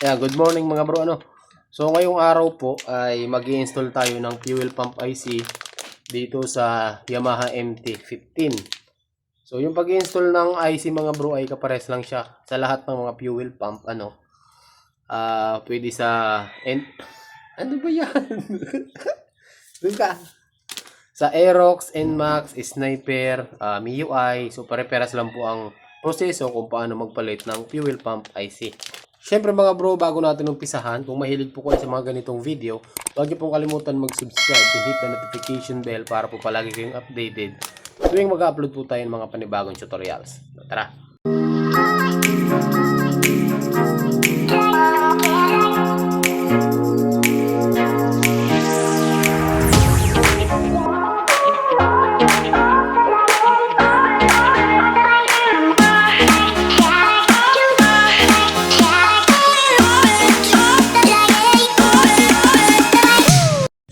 Yeah, good morning mga bro. Ano? So ngayong araw po ay mag install tayo ng fuel pump IC dito sa Yamaha MT-15. So yung pag install ng IC mga bro ay kapares lang siya sa lahat ng mga fuel pump. Ano? Ah, pwede sa... En ano ba yan? Doon ka. Sa Aerox, NMAX, Sniper, uh, MIUI. So pare-peras lang po ang proseso kung paano magpalit ng fuel pump IC. Siyempre mga bro, bago natin umpisahan, kung mahilig po kayo sa mga ganitong video, huwag niyo pong kalimutan mag-subscribe and hit the notification bell para po palagi kayong updated tuwing mag-upload po tayo ng mga panibagong tutorials. Tara!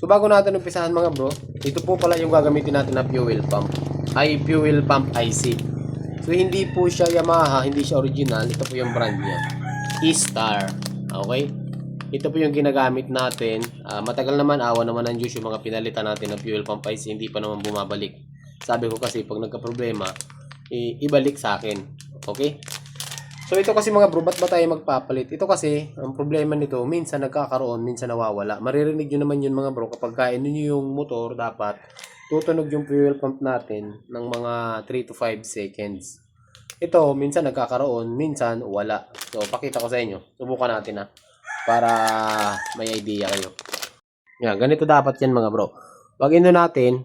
So bago natin umpisahan mga bro, ito po pala yung gagamitin natin na fuel pump. Ay fuel pump IC. So hindi po siya Yamaha, hindi siya original. Ito po yung brand niya. E-Star. Okay? Ito po yung ginagamit natin. Ah, matagal naman, awa naman ng Diyos yung mga pinalitan natin na fuel pump IC. Hindi pa naman bumabalik. Sabi ko kasi pag nagka-problema, ibalik sa akin. Okay? So ito kasi mga bro, ba't ba tayo magpapalit? Ito kasi, ang problema nito, minsan nagkakaroon, minsan nawawala. Maririnig nyo naman yun mga bro, kapag kain nyo yung motor, dapat tutunog yung fuel pump natin ng mga 3 to 5 seconds. Ito, minsan nagkakaroon, minsan wala. So, pakita ko sa inyo. Subukan natin ha. Para may idea kayo. Yan, ganito dapat yan mga bro. Pag ino natin,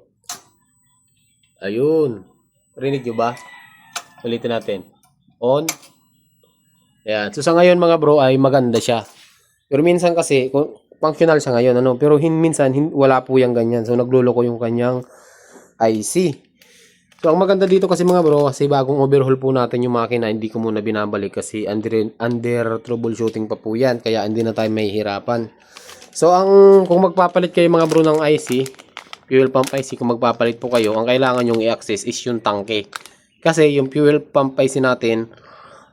ayun. Rinig nyo ba? Ulitin natin. On, Ayan. So sa ngayon mga bro ay maganda siya. Pero minsan kasi functional siya ngayon ano, pero hin minsan hin, wala po yang ganyan. So nagluloko yung kanyang IC. So ang maganda dito kasi mga bro, kasi bagong overhaul po natin yung makina, hindi ko muna binabalik kasi under, under troubleshooting pa po yan, kaya hindi na tayo may hirapan. So ang kung magpapalit kayo mga bro ng IC, fuel pump IC, kung magpapalit po kayo, ang kailangan yung i-access is yung tangke. Kasi yung fuel pump IC natin,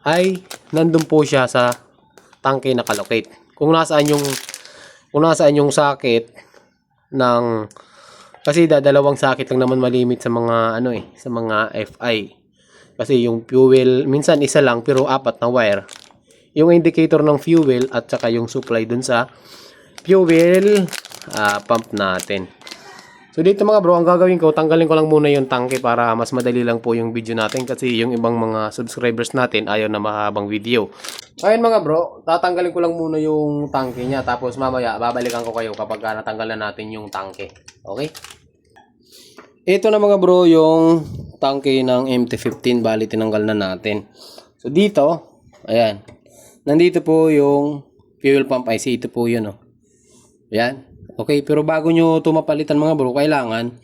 ay nandun po siya sa tangke na kalocate. Kung nasaan yung kung nasaan yung sakit ng kasi dadalawang sakit lang naman malimit sa mga ano eh, sa mga FI. Kasi yung fuel minsan isa lang pero apat na wire. Yung indicator ng fuel at saka yung supply dun sa fuel ah, pump natin. So dito mga bro, ang gagawin ko, tanggalin ko lang muna yung tangke para mas madali lang po yung video natin kasi yung ibang mga subscribers natin ayaw na mahabang video. Ayun mga bro, tatanggalin ko lang muna yung tangke niya tapos mamaya babalikan ko kayo kapag natanggal na natin yung tangke. Okay? Ito na mga bro yung tangke ng MT-15 bali tinanggal na natin. So dito, ayan. Nandito po yung fuel pump IC. Ito po yun oh. Ayan. Okay, pero bago nyo ito mapalitan mga bro, kailangan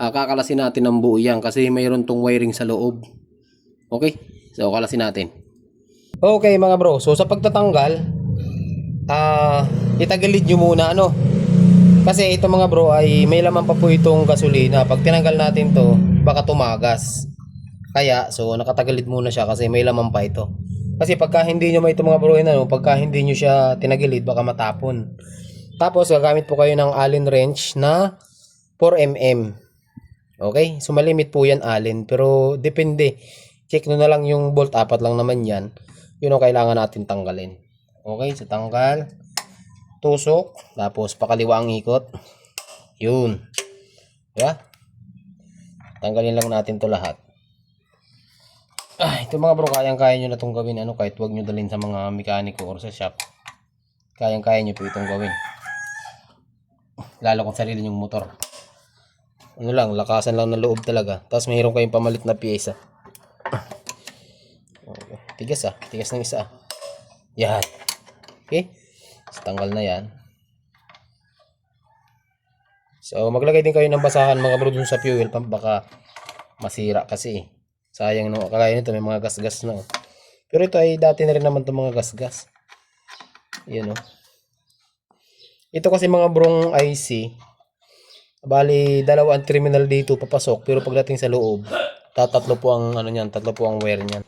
ah, kakalasin natin ng buo yan kasi mayroon tong wiring sa loob. Okay? So, kalasin natin. Okay mga bro, so sa pagtatanggal, ah, itagilid nyo muna ano. Kasi ito mga bro ay may laman pa po itong gasolina. Pag tinanggal natin to, baka tumagas. Kaya, so nakatagilid muna siya kasi may laman pa ito. Kasi pagka hindi nyo may ito mga bro, ano, pagka hindi nyo siya tinagilid, baka matapon. Tapos gagamit po kayo ng Allen wrench na 4mm. Okay? So malimit po yan Allen. Pero depende. Check nyo na lang yung bolt. Apat lang naman yan. Yun ang kailangan natin tanggalin. Okay? So tanggal. Tusok. Tapos pakaliwa ang ikot. Yun. Yeah? Tanggalin lang natin to lahat. Ah, ito mga bro, kayang-kaya nyo na itong gawin. Ano, kahit wag nyo dalhin sa mga mekaniko or sa shop. Kayang-kaya nyo po itong gawin lalo kung sarili yung motor. Ano lang, lakasan lang ng loob talaga. Tapos mayroon kayong pamalit na pyesa. Okay. Tigas ah, tigas ng isa ah. Yan. Okay? So, tanggal na yan. So, maglagay din kayo ng basahan mga bro dun sa fuel pump. Baka masira kasi eh. Sayang no. Kagaya nito may mga gas-gas na oh. Pero ito ay dati na rin naman itong mga gas-gas. Yan oh. Ito kasi mga brong IC, bali dalawa ang terminal dito papasok pero pagdating sa loob, tatatlo po ang ano niyan, tatlo po ang wire niyan.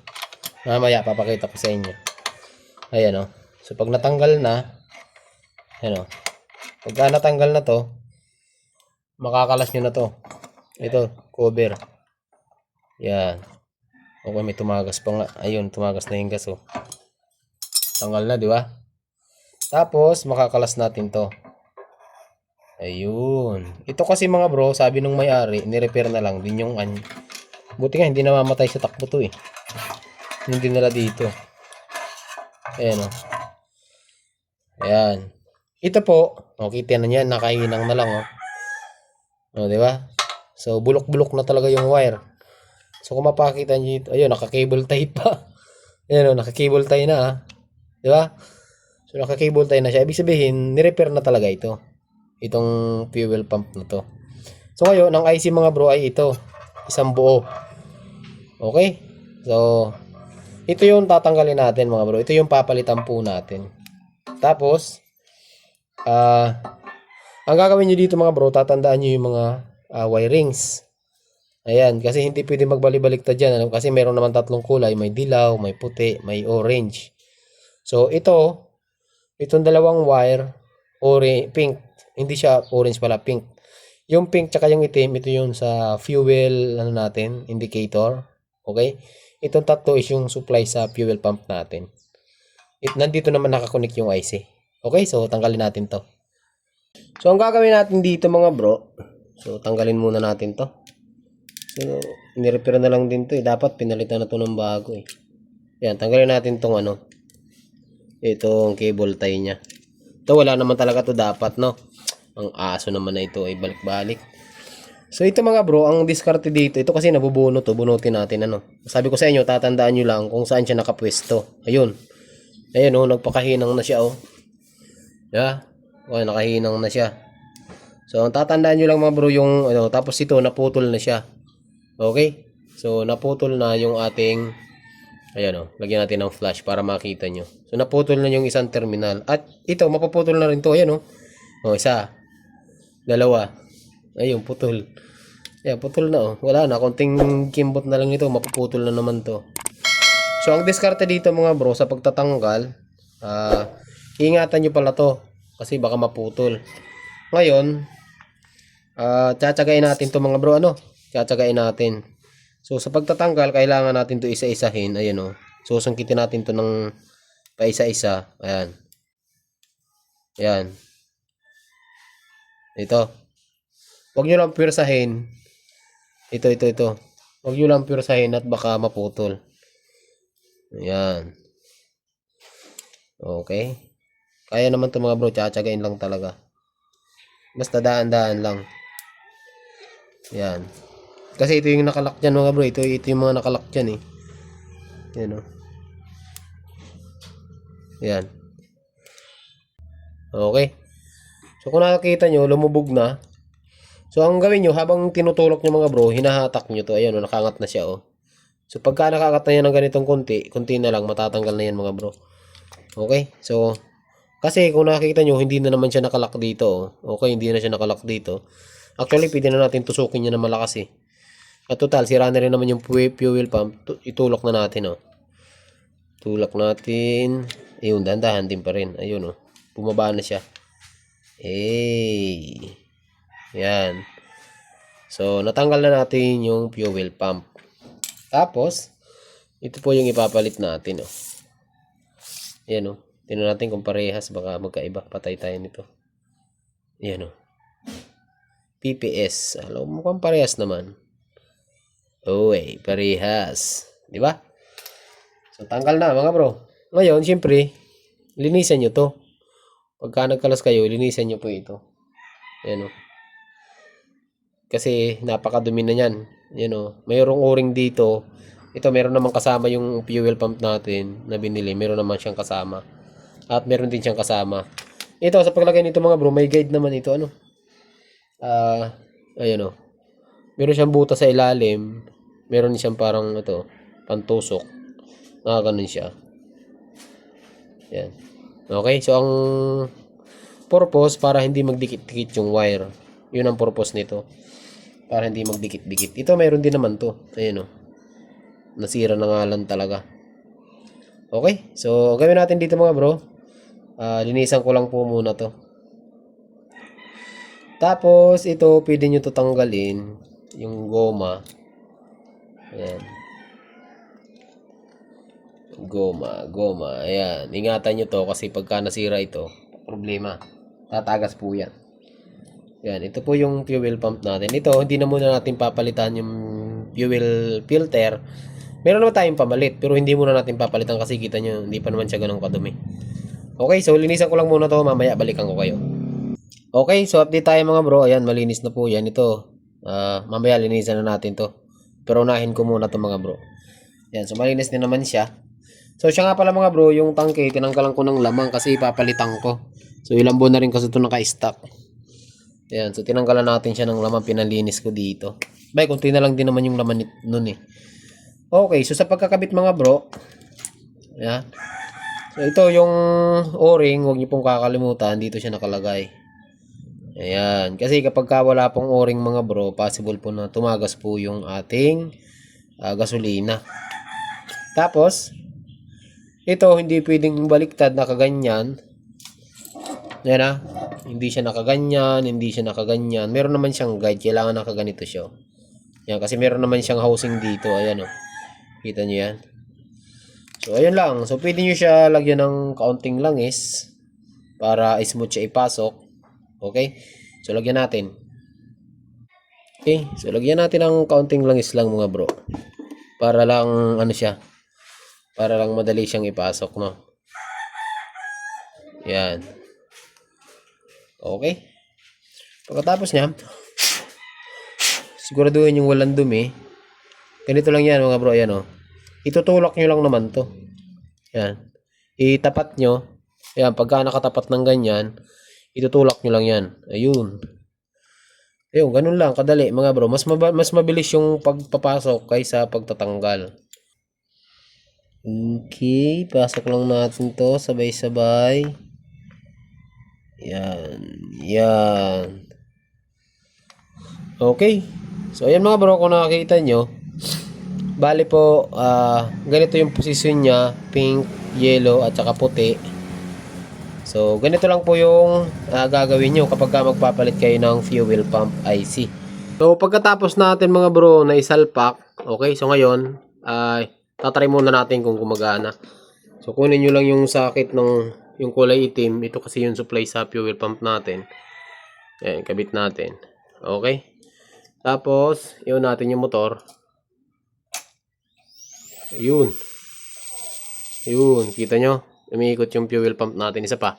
Mamaya papakita ko sa inyo. Ayan oh. So, pag natanggal na, ano, pagka natanggal na to, makakalas nyo na to. Ito, cover. Yan. Okay, may tumagas pa nga. Ayun, tumagas na yung gas, oh. Tanggal na, di ba? Tapos, makakalas natin to. Ayun. Ito kasi mga bro, sabi nung may-ari, ni-repair na lang din yung an. Buti nga, hindi namamatay sa takbo to eh. Hindi nila dito. Ayan o. Ayan. Ito po, oh, kita na yan, nakahinang na lang oh. Oh, di ba? So, bulok-bulok na talaga yung wire. So, kung mapakita nyo dito, ayun, naka-cable tie pa. Ayan o, naka-cable tie na ah. Di ba? So, naka-cable tie na siya. Ibig sabihin, ni-repair na talaga ito. Itong fuel pump na to. So, ngayon, ang IC mga bro ay ito. Isang buo. Okay? So, ito yung tatanggalin natin mga bro. Ito yung papalitan po natin. Tapos, ah, ang gagawin nyo dito mga bro, tatandaan nyo yung mga ah, wirings. Ayan, kasi hindi pwede magbalik-baliktad dyan. Ano? Kasi meron naman tatlong kulay. May dilaw, may puti, may orange. So, ito, itong dalawang wire, orange, pink. Hindi siya orange pala, pink. Yung pink tsaka yung itim, ito yung sa fuel, ano natin, indicator. Okay? Itong tatlo is yung supply sa fuel pump natin. It, nandito naman nakakonect yung IC. Okay, so tanggalin natin to. So, ang gagawin natin dito mga bro, so tanggalin muna natin to. So, nirepair na lang din to eh. Dapat pinalitan na to ng bago eh. Yan, tanggalin natin tong ano, itong cable tie niya. Ito, wala naman talaga to dapat, no? Ang aso naman na ito ay balik-balik. So ito mga bro, ang diskarte dito, ito kasi nabubuno to, bunutin natin ano. Sabi ko sa inyo, tatandaan nyo lang kung saan siya nakapwesto. Ayun. Ayun oh, nagpakahinang na siya oh. Yeah. Okay, nakahinang na siya. So ang tatandaan nyo lang mga bro yung ano, tapos ito naputol na siya. Okay? So naputol na yung ating Ayan oh, lagyan natin ng flash para makita nyo. So naputol na yung isang terminal. At ito, mapuputol na rin to. Ayan oh. Oh, isa. Dalawa. Ayun, putol. Ayan, putol na oh. Wala na, konting kimbot na lang ito, mapuputol na naman to. So ang diskarte dito mga bro sa pagtatanggal, ah ingatan nyo pala to kasi baka maputol. Ngayon, ah tsatsagain natin to mga bro ano? Tsatsagain natin. So sa pagtatanggal, kailangan natin to isa-isahin. Ayan oh. Susungkitin natin to ng paisa-isa. Ayan. Ayan. Ito. Huwag nyo lang pwersahin. Ito, ito, ito. Huwag nyo lang pwersahin at baka maputol. Ayan. Okay. Kaya naman to mga bro. Tsatsagain lang talaga. Basta daan-daan lang. Ayan. Kasi ito yung nakalak dyan mga bro. Ito, ito yung mga nakalak dyan eh. Yan o. Yan. Okay. So kung nakakita nyo, lumubog na. So ang gawin nyo, habang tinutulok nyo mga bro, hinahatak nyo to. Ayan o, nakangat na siya o. So pagka nakakat na yan ng ganitong konti, konti na lang, matatanggal na yan mga bro. Okay. So, kasi kung nakikita nyo, hindi na naman siya nakalak dito. Okay, hindi na siya nakalak dito. Actually, pwede na natin tusukin niya na malakas eh. At total, sira na rin naman yung fu- fuel pump. Tu- Itulok na natin, oh. Tulak natin. Ayun, dandahan din pa rin. Ayun, oh. Bumaba na siya. Hey. Yan. So, natanggal na natin yung fuel pump. Tapos, ito po yung ipapalit natin, oh. Ayan, oh. Tingnan natin kung parehas. Baka magkaiba. Patay tayo nito. Ayan, oh. PPS. Alam mukhang parehas naman. Uy, parehas. Di ba? So, tanggal na mga bro. Ngayon, siyempre, linisan nyo to. Pagka nagkalas kayo, linisan nyo po ito. Ayan o. Kasi, napakadumi na yan. Ayan o. Mayroong o-ring dito. Ito, meron naman kasama yung fuel pump natin na binili. Meron naman siyang kasama. At meron din siyang kasama. Ito, sa paglagay nito mga bro, may guide naman ito. Ano? Ah, ayan o. Meron siyang buta sa ilalim. Meron siyang parang ito, pantusok. Nakaganon siya. Yan. Okay, so ang purpose para hindi magdikit-dikit yung wire. Yun ang purpose nito. Para hindi magdikit-dikit. Ito meron din naman to. Ayan o. Nasira na nga lang talaga. Okay, so gawin natin dito mga bro. Ah, linisan ko lang po muna to. Tapos, ito, pwede nyo to tanggalin. Yung goma. Ayan. Goma, goma. Ayan. Ingatan nyo to kasi pagka nasira ito, problema. Tatagas po yan. Yan, ito po yung fuel pump natin. Ito, hindi na muna natin papalitan yung fuel filter. Meron naman tayong pamalit, pero hindi muna natin papalitan kasi kita nyo, hindi pa naman siya ganun kadumi. Okay, so linisan ko lang muna to, mamaya balikan ko kayo. Okay, so update tayo mga bro. Ayan, malinis na po yan. Ito, ah, mamaya linisan na natin to. Pero unahin ko muna to mga bro. Yan, so malinis din naman siya. So siya nga pala mga bro, yung tangke, tinanggalan ko ng lamang kasi papalitan ko. So ilang buwan na rin kasi ito naka-stock. Ayan, so tinanggalan natin siya ng laman, pinalinis ko dito. Bay, kunti na lang din naman yung laman nun eh. Okay, so sa pagkakabit mga bro, ayan. So ito yung o-ring, huwag niyo pong kakalimutan, dito siya nakalagay. Ayan, kasi kapag ka wala pong o-ring mga bro, possible po na tumagas po yung ating ah, gasolina. Tapos, ito hindi pwedeng baliktad na kaganyan. Yan ah. Hindi siya nakaganyan, hindi siya nakaganyan. Meron naman siyang guide, kailangan nakaganito siya. Yan, kasi meron naman siyang housing dito. Ayan oh. Kita niyo yan. So, ayun lang. So, pwede nyo siya lagyan ng kaunting langis para smooth siya ipasok. Okay? So, lagyan natin. Okay? So, lagyan natin ng kaunting langis lang mga bro. Para lang, ano siya, para lang madali siyang ipasok, no? Yan. Okay. Pagkatapos niya, siguraduhin yung walang dumi. Ganito lang yan mga bro, yan oh. Itutulak nyo lang naman to. Yan. Itapat nyo. Yan, pagka nakatapat ng ganyan, itutulak nyo lang yan. Ayun. Ayun, ganun lang, kadali mga bro. Mas, maba- mas mabilis yung pagpapasok kaysa pagtatanggal. Okay, pasok lang natin to sabay-sabay. Yan, yan. Okay. So, ayan mga bro, kung nakakita nyo, bali po, ah, ganito yung posisyon niya, pink, yellow, at saka puti. So, ganito lang po yung ah, gagawin nyo kapag ka magpapalit kayo ng fuel pump IC. So, pagkatapos natin mga bro na isalpak, okay, so ngayon, ay tatry muna natin kung gumagana. So, kunin nyo lang yung sakit ng yung kulay itim. Ito kasi yung supply sa fuel pump natin. Ayan, kabit natin. Okay. Tapos, yun natin yung motor. Ayun. Ayun, kita nyo? Umiikot yung fuel pump natin. Isa pa.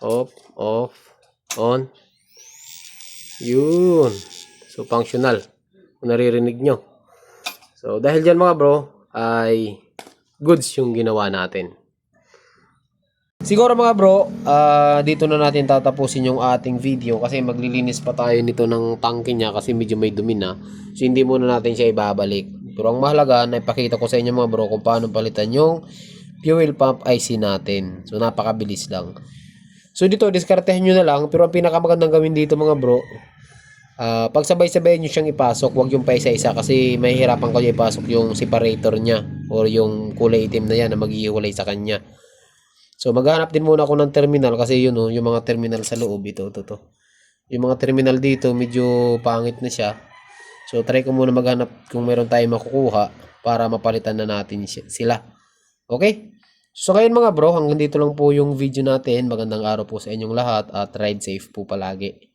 Off, off, on. Yun. So, functional. Kung naririnig nyo. So, dahil dyan mga bro, ay goods yung ginawa natin. Siguro mga bro, ah, dito na natin tatapusin yung ating video kasi maglilinis pa tayo nito ng tangke niya kasi medyo may dumi na. So hindi muna natin siya ibabalik. Pero ang mahalaga na ipakita ko sa inyo mga bro kung paano palitan yung fuel pump IC natin. So napakabilis lang. So dito, diskartehan nyo na lang. Pero ang pinakamagandang gawin dito mga bro, ah pag sabay-sabay nyo siyang ipasok, wag yung pa isa-isa kasi mahihirapan kayo ipasok yung separator niya or yung kulay itim na yan na maghihiwalay sa kanya. So maghanap din muna ako ng terminal kasi yun oh, yung mga terminal sa loob ito, ito, to. Yung mga terminal dito medyo pangit na siya. So try ko muna maghanap kung meron tayong makukuha para mapalitan na natin si- sila. Okay? So ngayon mga bro, hanggang dito lang po yung video natin. Magandang araw po sa inyong lahat at ride safe po palagi.